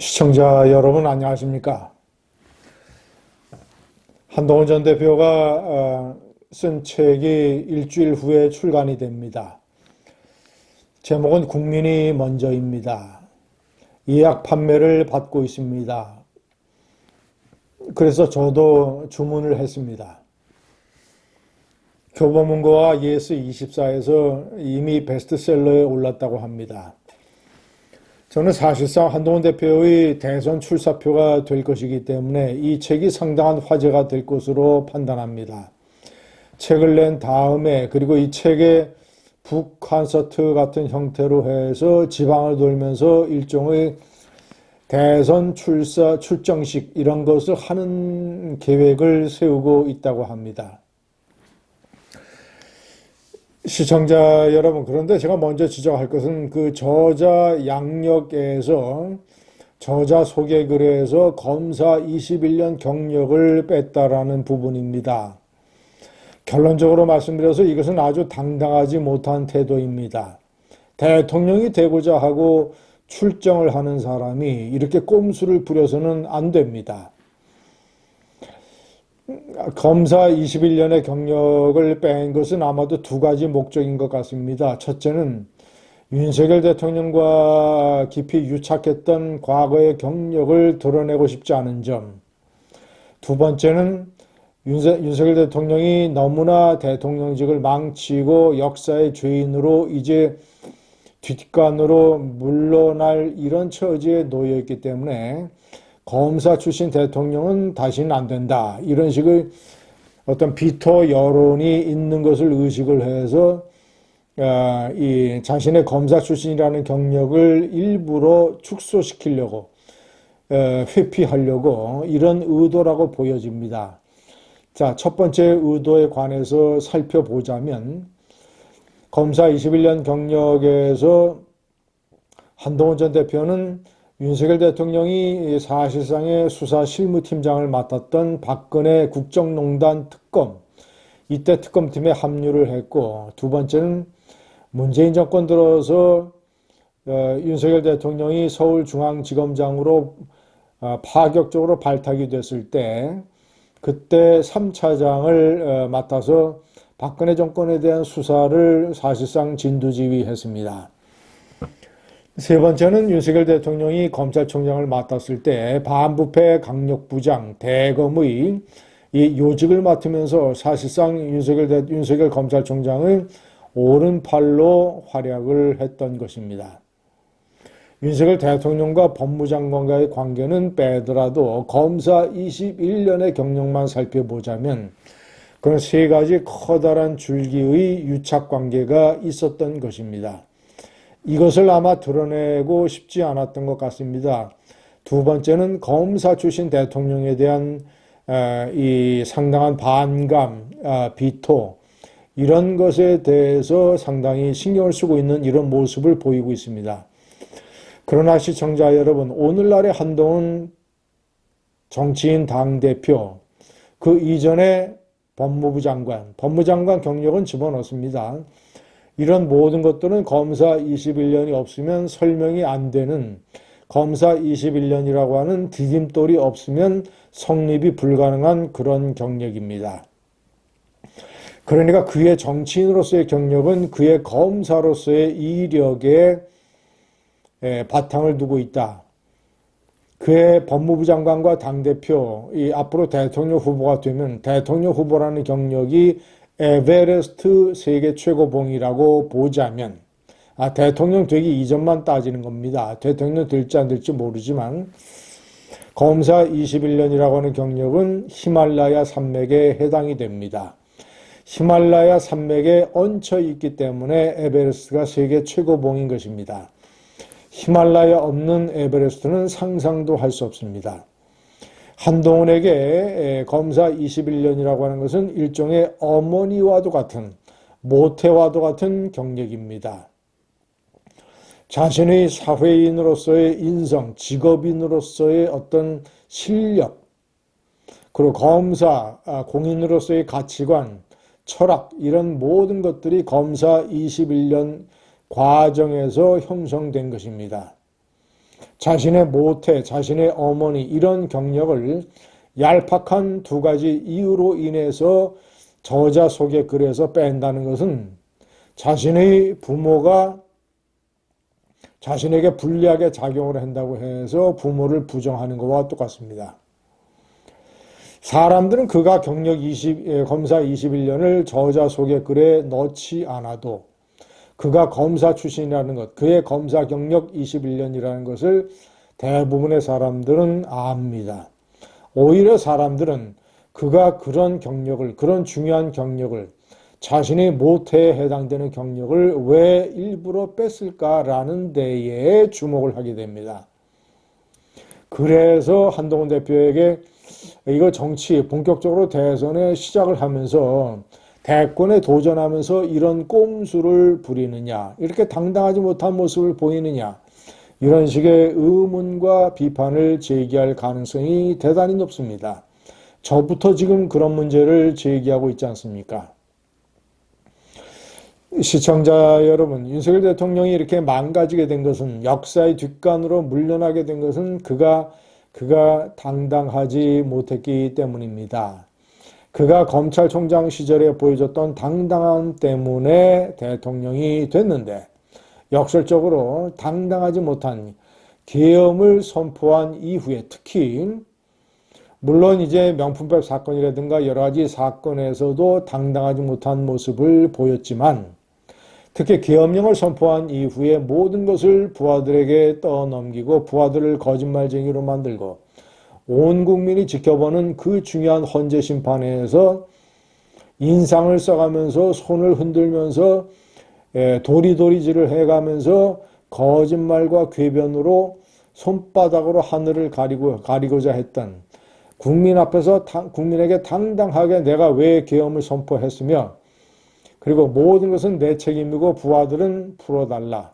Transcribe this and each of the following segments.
시청자 여러분 안녕하십니까? 한동훈 전 대표가 어, 쓴 책이 일주일 후에 출간이 됩니다. 제목은 국민이 먼저입니다. 예약 판매를 받고 있습니다. 그래서 저도 주문을 했습니다. 교보문고와 예스24에서 이미 베스트셀러에 올랐다고 합니다. 저는 사실상 한동훈 대표의 대선 출사표가 될 것이기 때문에 이 책이 상당한 화제가 될 것으로 판단합니다. 책을 낸 다음에 그리고 이 책에 북 콘서트 같은 형태로 해서 지방을 돌면서 일종의 대선 출사 출정식 이런 것을 하는 계획을 세우고 있다고 합니다. 시청자 여러분, 그런데 제가 먼저 지적할 것은 그 저자 양력에서 저자 소개글에서 검사 21년 경력을 뺐다라는 부분입니다. 결론적으로 말씀드려서 이것은 아주 당당하지 못한 태도입니다. 대통령이 되고자 하고 출정을 하는 사람이 이렇게 꼼수를 부려서는 안 됩니다. 검사 21년의 경력을 뺀 것은 아마도 두 가지 목적인 것 같습니다. 첫째는 윤석열 대통령과 깊이 유착했던 과거의 경력을 드러내고 싶지 않은 점. 두 번째는 윤석열 대통령이 너무나 대통령직을 망치고 역사의 죄인으로 이제 뒷간으로 물러날 이런 처지에 놓여 있기 때문에 검사 출신 대통령은 다시는 안 된다. 이런 식의 어떤 비토 여론이 있는 것을 의식을 해서 어, 이 자신의 검사 출신이라는 경력을 일부러 축소시키려고 어, 회피하려고 이런 의도라고 보여집니다. 자, 첫 번째 의도에 관해서 살펴보자면 검사 21년 경력에서 한동훈 전 대표는 윤석열 대통령이 사실상의 수사 실무팀장을 맡았던 박근혜 국정농단 특검, 이때 특검팀에 합류를 했고, 두 번째는 문재인 정권 들어서 어, 윤석열 대통령이 서울중앙지검장으로 어, 파격적으로 발탁이 됐을 때, 그때 3차장을 어, 맡아서 박근혜 정권에 대한 수사를 사실상 진두지휘했습니다. 세 번째는 윤석열 대통령이 검찰총장을 맡았을 때 반부패 강력부장 대검의 이 요직을 맡으면서 사실상 윤석열, 대, 윤석열 검찰총장을 오른팔로 활약을 했던 것입니다. 윤석열 대통령과 법무장관과의 관계는 빼더라도 검사 21년의 경력만 살펴보자면 그런 세 가지 커다란 줄기의 유착 관계가 있었던 것입니다. 이것을 아마 드러내고 싶지 않았던 것 같습니다. 두 번째는 검사 출신 대통령에 대한 이 상당한 반감, 아, 비토 이런 것에 대해서 상당히 신경을 쓰고 있는 이런 모습을 보이고 있습니다. 그러나 시청자 여러분, 오늘날의 한동훈 정치인 당대표, 그 이전에 법무부 장관, 법무장관 경력은 집어넣습니다. 이런 모든 것들은 검사 21년이 없으면 설명이 안 되는 검사 21년이라고 하는 디딤돌이 없으면 성립이 불가능한 그런 경력입니다. 그러니까 그의 정치인으로서의 경력은 그의 검사로서의 이력에 바탕을 두고 있다. 그의 법무부 장관과 당대표, 이 앞으로 대통령 후보가 되면 대통령 후보라는 경력이 에베레스트 세계 최고봉이라고 보자면 아, 대통령 되기 이전만 따지는 겁니다. 대통령 될지 안 될지 모르지만 검사 21년이라고 하는 경력은 히말라야 산맥에 해당이 됩니다. 히말라야 산맥에 얹혀 있기 때문에 에베레스트가 세계 최고봉인 것입니다. 히말라야 없는 에베레스트는 상상도 할 수 없습니다. 한동훈에게 검사 21년이라고 하는 것은 일종의 어머니와도 같은 모태와도 같은 경력입니다. 자신의 사회인으로서의 인성, 직업인으로서의 어떤 실력, 그리고 검사, 아, 공인으로서의 가치관, 철학, 이런 모든 것들이 검사 21년 과정에서 형성된 것입니다. 자신의 모태, 자신의 어머니 이런 경력을 얄팍한 두 가지 이유로 인해서 저자 속의 글에서 뺀다는 것은 자신의 부모가 자신에게 불리하게 작용을 한다고 해서 부모를 부정하는 것과 똑같습니다. 사람들은 그가 경력 20, 예, 검사 21년을 저자 속의 글에 넣지 않아도 그가 검사 출신이라는 것, 그의 검사 경력 21년이라는 것을 대부분의 사람들은 압니다. 오히려 사람들은 그가 그런 경력을, 그런 중요한 경력을 자신이 모태에 해당되는 경력을 왜 일부러 뺐을까라는 데에 주목을 하게 됩니다. 그래서 한동훈 대표에게 이거 정치 본격적으로 대선에 시작을 하면서 대권에 도전하면서 이런 꼼수를 부리느냐, 이렇게 당당하지 못한 모습을 보이느냐, 이런 식의 의문과 비판을 제기할 가능성이 대단히 높습니다. 저부터 지금 그런 문제를 제기하고 있지 않습니까? 시청자 여러분, 윤석열 대통령이 이렇게 망가지게 된 것은 역사의 뒷간으로 물러나게 된 것은 그가 그가 당당하지 못했기 때문입니다. 그가 검찰총장 시절에 보여줬던 당당함 때문에 대통령이 됐는데 역설적으로 당당하지 못한 계엄을 선포한 이후에 특히 물론 이제 명품백 사건이라든가 여러 가지 사건에서도 당당하지 못한 모습을 보였지만 특히 계엄령을 선포한 이후에 모든 것을 부하들에게 떠넘기고 부하들을 거짓말쟁이로 만들고 온 국민이 지켜보는 그 중요한 헌재 심판에서 인상을 써가면서 손을 흔들면서 예, 도리도리질을 해가면서 거짓말과 궤변으로 손바닥으로 하늘을 가리고 가리고자 했던 국민 앞에서 국민에게 당당하게 내가 왜 계엄을 선포했으며 그리고 모든 것은 내 책임이고 부하들은 풀어달라.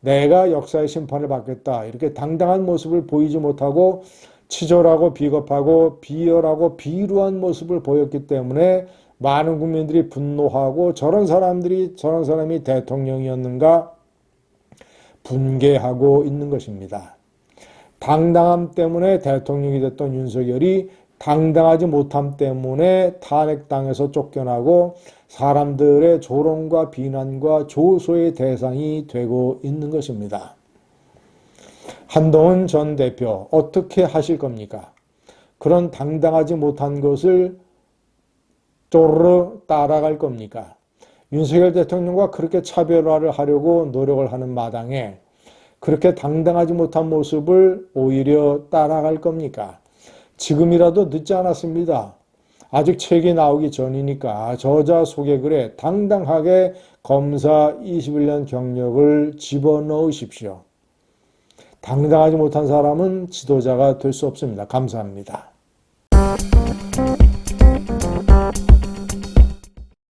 내가 역사의 심판을 받겠다. 이렇게 당당한 모습을 보이지 못하고 치졸하고 비겁하고 비열하고 비루한 모습을 보였기 때문에 많은 국민들이 분노하고 저런 사람들이 저런 사람이 대통령이었는가 분개하고 있는 것입니다. 당당함 때문에 대통령이 됐던 윤석열이 당당하지 못함 때문에 탄핵당에서 쫓겨나고 사람들의 조롱과 비난과 조소의 대상이 되고 있는 것입니다. 한동훈 전 대표 어떻게 하실 겁니까? 그런 당당하지 못한 것을 쪼르르 따라갈 겁니까? 윤석열 대통령과 그렇게 차별화를 하려고 노력을 하는 마당에 그렇게 당당하지 못한 모습을 오히려 따라갈 겁니까? 지금이라도 늦지 않았습니다. 아직 책이 나오기 전이니까 저자 소개글에 당당하게 검사 21년 경력을 집어넣으십시오. 당당하지 못한 사람은 지도자가 될 수 없습니다. 감사합니다.